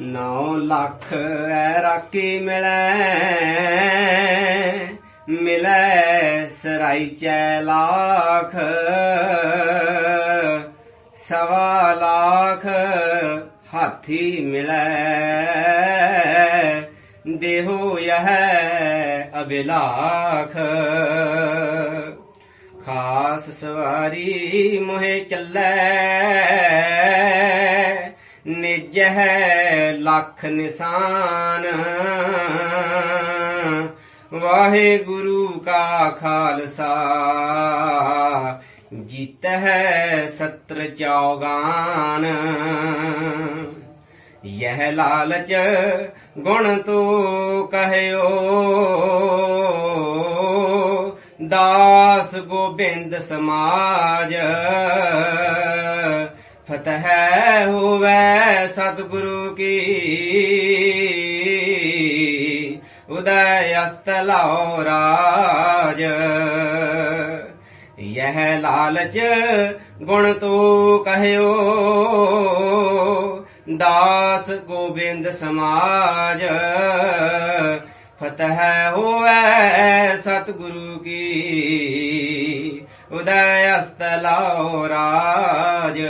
ਨੌ ਲੱਖ ਐ ਰਾਕੀ ਮਿਲੈ ਮਿਲੈ ਸਰਾਈ ਚੈ ਲਾਖ, ਸਵਾ ਲਾਖ ਹਾਥੀ ਮਿਲੈ। ਦੇਹੋ ਯਹ ਅਬਿਲਾਖ ਖਾਸ ਸਵਾਰੀ ਮੋਹੇ ਚੱਲੈ ਨਿਜ ਹੈ ਲੱਖ ਨਿਸ਼ਾਨ। ਵਾਹਿਗੁਰੂ ਕਾ ਖਾਲਸਾ ਜੀਤ ਹੈ ਸਤਰ ਚੌਗਾਨ। ਯਹ ਲਾਲਚ ਗੁਣ ਤੂੰ ਕਹਿਓ, ਦਾਸ ਗੋਬਿੰਦ ਸਮਾਜ। ਫਤਹ ਹੋਵੇ ਸਤਿਗੁਰੂ ਕੀ। ਉਦੈ ਅਸਤ ਲਾਓ ਰਾਜ। ਯਹ ਲਾਲਚ ਗੁਣ ਤੂੰ ਕਹਿਓ। ਦਾਸ ਗੋਬਿੰਦ ਸਮਾਜ। ਫਤਹ ਹੋਵੇ ਸਤਿਗੁਰੂ ਕੀ। ਉਦੈ ਅਸਤ ਲਾਓ ਰਾਜ।